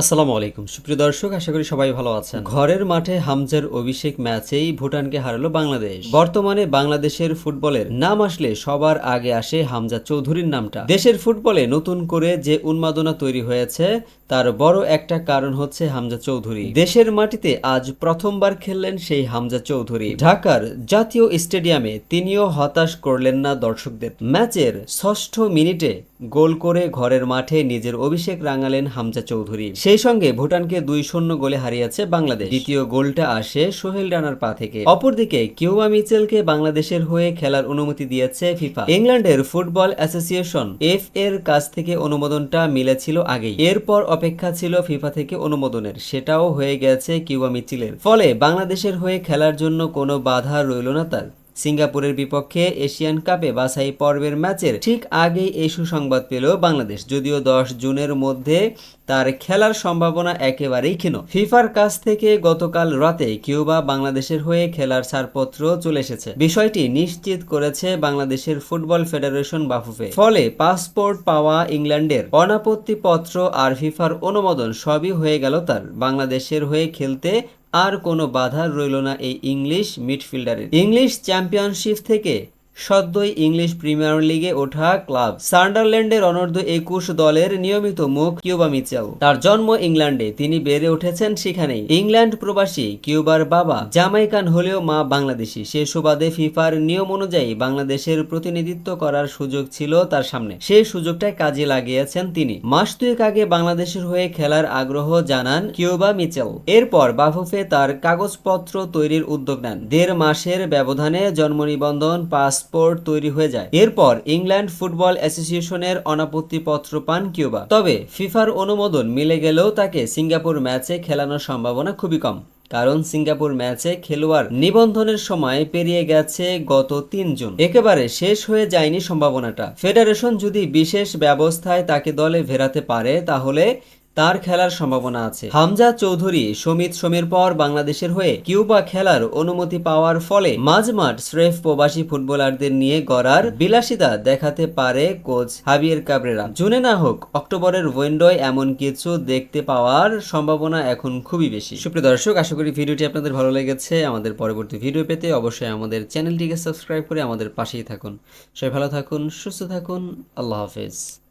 আসসালামু আলাইকুম। সুপ্রিয় দর্শক, আশা করি সবাই ভালো আছেন। ঘরের মাঠে হামজার অভিষেক ম্যাচেই ভুটানকে হারালো বাংলাদেশ। বর্তমানে বাংলাদেশের ফুটবলের নাম আসলে সবার আগে আসে হামজা চৌধুরীর নামটা। দেশের ফুটবলে নতুন করে যে উন্মাদনা তৈরি হয়েছে তার বড় একটা কারণ হচ্ছে হামজা চৌধুরী। দেশের মাটিতে আজ প্রথমবার খেললেন সেই হামজা চৌধুরী। ঢাকার জাতীয় স্টেডিয়ামে তিনিও হতাশ করলেন না দর্শকদের। ম্যাচের ষষ্ঠ মিনিটে গোল করে ঘরের মাঠে নিজের অভিষেক রাঙালেন হামজা চৌধুরী। সেই সঙ্গে ভুটানকে দুই শূন্য গোলে হারিয়েছে বাংলাদেশ। দ্বিতীয় গোলটা আসে সোহেল রানার পা থেকে। অপরদিকে, কিউবা মিচেলকে বাংলাদেশের হয়ে খেলার অনুমতি দিয়েছে ফিফা। ইংল্যান্ডের ফুটবল অ্যাসোসিয়েশন এফ এর কাছ থেকে অনুমোদনটা মিলেছিল আগেই। এরপর অপেক্ষা ছিল ফিফা থেকে অনুমোদনের। সেটাও হয়ে গেছে কিউবা মিচিলের ফলে বাংলাদেশের হয়ে খেলার জন্য কোনো বাধা রইল না তার। সিঙ্গাপুরের বিপক্ষে এশিয়ান কাপে বাছাই পর্বের ম্যাচের ঠিক আগেই এই সুসংবাদ পেল বাংলাদেশ। যদিও দশ জুনের মধ্যে তার খেলার সম্ভাবনা একেবারেই ক্ষীণ। ফিফার কাছ থেকে গতকাল রাতে কিউবা বাংলাদেশের হয়ে খেলার ছাড়পত্র চলে এসেছে। বিষয়টি নিশ্চিত করেছে বাংলাদেশের ফুটবল ফেডারেশন বাফুফে। ফলে পাসপোর্ট পাওয়া ইংল্যান্ডের অনাপত্তি পত্র আর ফিফার অনুমোদন সবই হয়ে গেল তার। বাংলাদেশের হয়ে খেলতে আর কোনো বাধা রইল না এই ইংলিশ মিডফিল্ডারের। ইংলিশ চ্যাম্পিয়নশিপ থেকে সদ্যই ইংলিশ প্রিমিয়ার লিগে ওঠা ক্লাব সান্ডারল্যান্ডের অনূর্ধ্ব একুশ দলের নিয়মিত মুখ কিউবা মিচেল। তার জন্ম ইংল্যান্ডে। তিনি বেড়ে উঠেছেন সেখানেই। ইংল্যান্ড প্রবাসী কিউবার বাবা জামাইকান হলেও মা বাংলাদেশি। সে সুবাদে ফিফার নিয়ম অনুযায়ী বাংলাদেশের প্রতিনিধিত্ব করার সুযোগ ছিল তার সামনে। সেই সুযোগটাই কাজে লাগিয়েছেন তিনি। মাস দুয়েক আগে বাংলাদেশের হয়ে খেলার আগ্রহ জানান কিউবা মিচেল। এরপর বাফুফে তার কাগজপত্র তৈরির উদ্যোগ নেন। দেড় মাসের ব্যবধানে জন্ম নিবন্ধন পাসপোর্ট তৈরি হয়ে যায়। এরপর ইংল্যান্ড ফুটবল অ্যাসোসিয়েশনের অনাপত্তি পত্র পান কিউবা। তবে ফিফার অনুমোদন মিলে গেলেও তাকে সিঙ্গাপুর ম্যাচে খেলানোর সম্ভাবনা খুবই কম। কারণ সিঙ্গাপুর ম্যাচে খেলোয়াড় নিবন্ধনের সময় পেরিয়ে গেছে গত তিন জুন। একেবারে শেষ হয়ে যায়নি সম্ভাবনাটা। ফেডারেশন যদি বিশেষ ব্যবস্থায় তাকে দলে ফেরাতে পারে, তাহলে তার খেলার সম্ভাবনা আছে। হামজা চৌধুরী, সমিত সমীর পর বাংলাদেশের হয়ে কিউবা খেলার অনুমতি পাওয়ার ফলে মাঝমাঠ স্রেফ প্রবাসী ফুটবলারদের নিয়ে গড়ার বিলাসিতা দেখাতে পারে কোচ হাবিয়ের কাবরেরা। জুনে না হোক, অক্টোবরের উইন্ডোয় এমন কিছু দেখতে পাওয়ার সম্ভাবনা এখন খুবই বেশি। সুপ্রিয় দর্শক, আশা করি ভিডিওটি আপনাদের ভালো লেগেছে। আমাদের পরবর্তী ভিডিও পেতে অবশ্যই আমাদের চ্যানেলটিকে সাবস্ক্রাইব করে আমাদের পাশেই থাকুন। সবাই ভালো থাকুন, সুস্থ থাকুন। আল্লাহ হাফেজ।